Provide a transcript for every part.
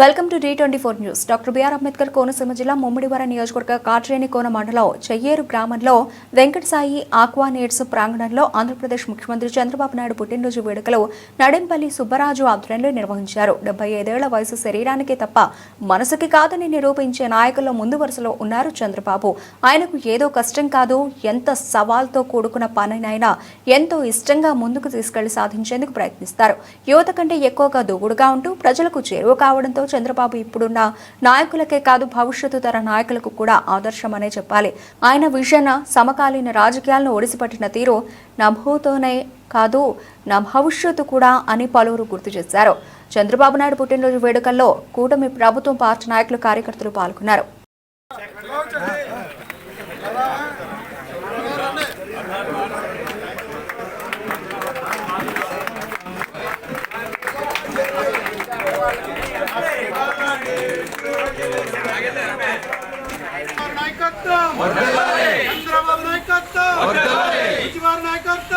Welcome to the twenty four news. Doctor B R Ambedkar Konaseema జిల్లా ముమ్మిడివరం నియోజకవర్గ కాట్రేని కోన మండలం చెయ్యేరు గ్రామంలో వెంకట సాయి ఆక్వా నీడ్స్ ప్రాంగణంలో ఆంధ్రప్రదేశ్ ముఖ్యమంత్రి చంద్రబాబు నాయుడు పుట్టినరోజు వేడుకలు నడింపల్లి సుబ్బరాజు ఆధ్వర్యంలో నిర్వహించారు. డెబ్బై ఐదేళ్ళ వయసు శరీరానికి తప్ప మనసుకి కాదని నిరూపించే నాయకుల్లో ముందు వరుసలో ఉన్నారు చంద్రబాబు. ఆయనకు ఏదో కష్టం కాదు ఎంత సవాల్తో కూడుకున్న పనినైనా ఎంతో ఇష్టంగా ముందుకు తీసుకెళ్ళి సాధించేందుకు ప్రయత్నిస్తారు. యువత కంటే ఎక్కువగా దూకుడుగా ఉంటూ ప్రజలకు చేరువ కావడంతో చంద్రబాబు ఇప్పుడున్న నాయకులకే కాదు భవిష్యత్తు తర నాయకులకు కూడా ఆదర్శమనే చెప్పాలి. ఆయన విజన సమకాలీన రాజకీయాలను ఒడిసిపట్టిన తీరు నభూతోనే కాదు నా భవిష్యత్తు కూడా అని పలువురు గుర్తు చేశారు. చంద్రబాబు నాయుడు పుట్టినరోజు వేడుకల్లో కూటమి ప్రభుత్వం పార్టీ నాయకులు కార్యకర్తలు పాల్గొన్నారు.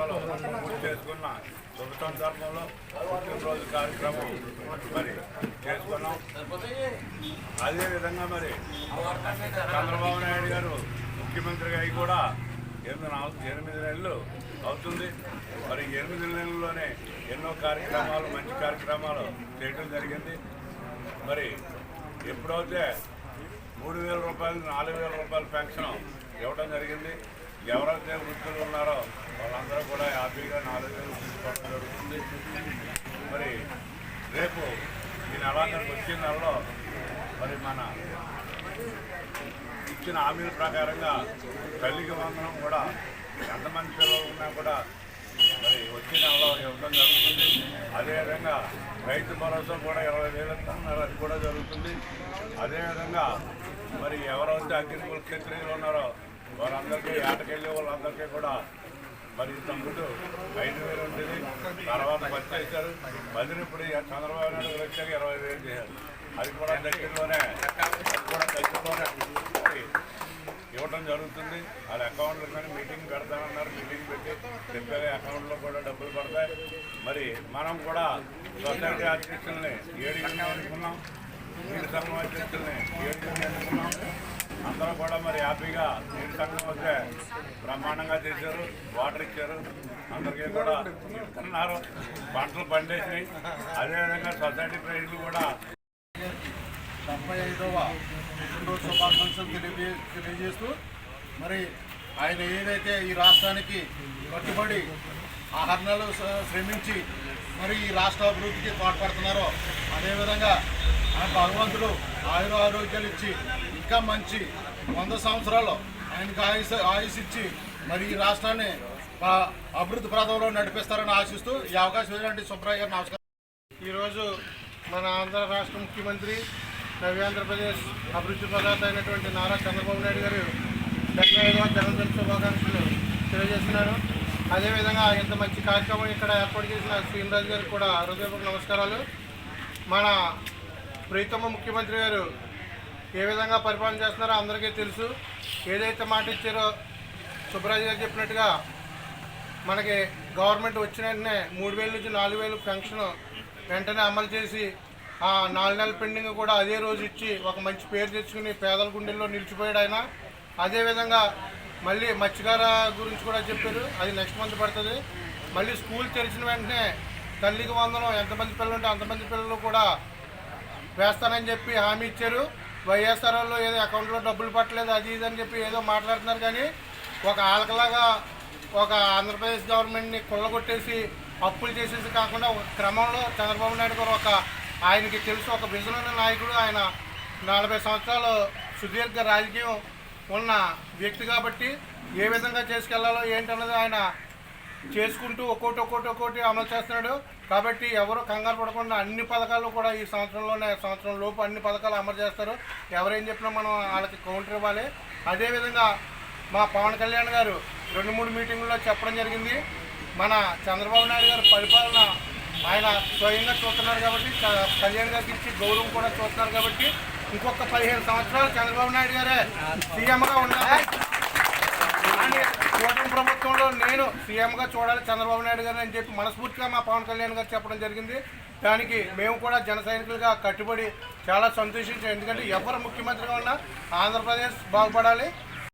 చేసుకున్న శుభ సందర్భంలో పుట్టినరోజు కార్యక్రమం మరి చేసుకున్నాం. అదేవిధంగా మరి చంద్రబాబు నాయుడు గారు ముఖ్యమంత్రిగా అయి కూడా ఎనిమిది నాలుగు ఎనిమిది నెలలు అవుతుంది. మరి ఎనిమిది నెలల్లోనే ఎన్నో కార్యక్రమాలు మంచి కార్యక్రమాలు చేయడం జరిగింది. మరి ఎప్పుడైతే మూడు వేల రూపాయలు నాలుగు వేల రూపాయల పెన్షన్ ఇవ్వడం జరిగింది ఎవరైతే వృద్ధులు ఉన్నారో వాళ్ళందరూ కూడా హ్యాపీగా నాలుగు వేలు తీసుకోవడం జరుగుతుంది. మరి రేపు ఈ నెలాఖరికి వచ్చే నెలలో మరి మన ఇచ్చిన హామీల ప్రకారంగా తల్లికి వందనం కూడా ఎంతమంది పిల్లలు ఉన్నా కూడా మరి వచ్చే నెలలో ఇవ్వడం జరుగుతుంది. అదేవిధంగా రైతు భరోసా కూడా ఇరవై వేలు ఇస్తున్నారు అది కూడా జరుగుతుంది. అదేవిధంగా మరి ఎవరైతే అగ్నికుల క్షత్రియులు ఉన్నారో వారందరికీ ఏటకెళ్ళే వాళ్ళందరికీ కూడా మరి తమ్ముడు ఐదు వేలు ఉండేది తర్వాత పది చేశారు. మళ్ళీ ఇప్పుడు చంద్రబాబు నాయుడు వచ్చాక ఇరవై వేలు చేశారు. అది కూడా దగ్గరలోనే అది కూడా దగ్గరలోనే ఇవ్వడం జరుగుతుంది. వాళ్ళ అకౌంట్లో కానీ మీటింగ్ పెడతామన్నారు మీటింగ్ పెట్టి చెప్పే అకౌంట్లో కూడా డబ్బులు పడతాయి. మరి మనం కూడా సొసైటీ అధ్యక్షుల్ని ఏడుగురిని అనుకున్నాం నీటి సంఘం అధ్యక్షుల్ని ఏడుగురిని అనుకున్నాం. అందరూ కూడా మరి హ్యాపీగా నీటి సంఘం వస్తే బ్రహ్మాండంగా చేశారు వాటర్ ఇచ్చారు. అందరికీ కూడా ఇస్తున్నారు పంటలు పండేసినాయి. అదేవిధంగా సొసైటీ ప్రైజ్లు కూడా డెబ్బై ఐదవ పుట్టినరోజు శుభాకాంక్షలు తెలియజే తెలియజేస్తూ మరి ఆయన ఏదైతే ఈ రాష్ట్రానికి కట్టుబడి ఆహరణలు శ్రమించి మరి ఈ రాష్ట్ర అభివృద్ధికి తోడ్పడుతున్నారో అదేవిధంగా ఆ భగవంతుడు ఆయుర ఆరోగ్యాలు ఇచ్చి ఇంకా మంచి వంద సంవత్సరాలు ఆయనకి ఆయుష్ ఆయుష్ ఇచ్చి మరి ఈ రాష్ట్రాన్ని అభివృద్ధి ప్రాంతంలో నడిపిస్తారని ఆశిస్తూ ఈ అవకాశం ఏంటంటే సుబ్రయ్య గారు నమస్కారం. ఈరోజు మన ఆంధ్ర రాష్ట్ర ముఖ్యమంత్రి నవ్య ఆంధ్రప్రదేశ్ అభివృద్ధి ప్రదాత అయినటువంటి నారా చంద్రబాబు నాయుడు గారు డెబ్బై ఐదవ జన్మదిన శుభాకాంక్షలు తెలియజేస్తున్నారు. అదేవిధంగా ఇంత మంచి కార్యక్రమం ఇక్కడ ఏర్పాటు చేసిన శ్రీనిరాజు గారికి కూడా హృదయపూర్వక నమస్కారాలు. మన ప్రీతమ్మ ముఖ్యమంత్రి గారు ఏ విధంగా పరిపాలన చేస్తున్నారో అందరికీ తెలుసు. ఏదైతే మాట ఇచ్చారో సుబ్రాజ్ గారు చెప్పినట్టుగా మనకి గవర్నమెంట్ వచ్చిన వెంటనే మూడు వేల నుంచి నాలుగు వేలు పెన్షన్ వెంటనే అమలు చేసి ఆ నాలుగు నెలల పెండింగ్ కూడా అదే రోజు ఇచ్చి ఒక మంచి పేరు తెచ్చుకుని పేదల గుండెల్లో నిలిచిపోయాడు ఆయన. అదేవిధంగా మళ్ళీ మత్స్యకార గురించి కూడా చెప్పారు. అది నెక్స్ట్ మంత్ పడుతుంది. మళ్ళీ స్కూల్ తెరిచిన వెంటనే తల్లికి వందనం ఎంతమంది పిల్లలు ఉంటే అంతమంది పిల్లలు కూడా వేస్తానని చెప్పి హామీ ఇచ్చారు. వైఎస్ఆర్ వాళ్ళు ఏదో అకౌంట్లో డబ్బులు పట్టలేదు అది ఇది అని చెప్పి ఏదో మాట్లాడుతున్నారు కానీ ఒక ఆలకలాగా ఒక ఆంధ్రప్రదేశ్ గవర్నమెంట్ని కొల్లగొట్టేసి అప్పులు చేసేసి కాకుండా ఒక క్రమంలో చంద్రబాబు నాయుడు గారు ఒక ఆయనకి తెలుసు ఒక విజన్ నాయకుడు ఆయన నలభై సంవత్సరాలు సుదీర్ఘ రాజకీయం ఉన్న వ్యక్తి కాబట్టి ఏ విధంగా చేసుకెళ్ళాలో ఏంటన్నది ఆయన చేసుకుంటూ ఒక్కోటి ఒక్కోటి ఒక్కోటి అమలు చేస్తున్నాడు. కాబట్టి ఎవరు కంగారు పడకుండా అన్ని పథకాలు కూడా ఈ సంవత్సరంలోనే సంవత్సరం లోపు అన్ని పథకాలు అమలు చేస్తారు. ఎవరేం చెప్పినా మనం వాళ్ళకి కౌంటర్ ఇవ్వాలి. అదేవిధంగా మా పవన్ కళ్యాణ్ గారు రెండు మూడు మీటింగుల్లో చెప్పడం జరిగింది. మన చంద్రబాబు నాయుడు గారు పరిపాలన ఆయన స్వయంగా చూస్తున్నారు కాబట్టి కళ్యాణ్ గారికి ఇచ్చి గౌరవం కూడా చూస్తున్నారు కాబట్టి ఇంకొక పదిహేను సంవత్సరాలు చంద్రబాబు నాయుడు గారే సీఎంగా ఉండాలి. కూటమి ప్రభుత్వంలో నేను సీఎంగా చూడాలి చంద్రబాబు నాయుడు గారిని అని చెప్పి మనస్ఫూర్తిగా మా పవన్ కళ్యాణ్ గారు చెప్పడం జరిగింది. దానికి మేము కూడా జన సైనికులుగా కట్టుబడి చాలా సంతోషించాం. ఎందుకంటే ఎవరు ముఖ్యమంత్రిగా ఉన్నా ఆంధ్రప్రదేశ్ బాగుపడాలి.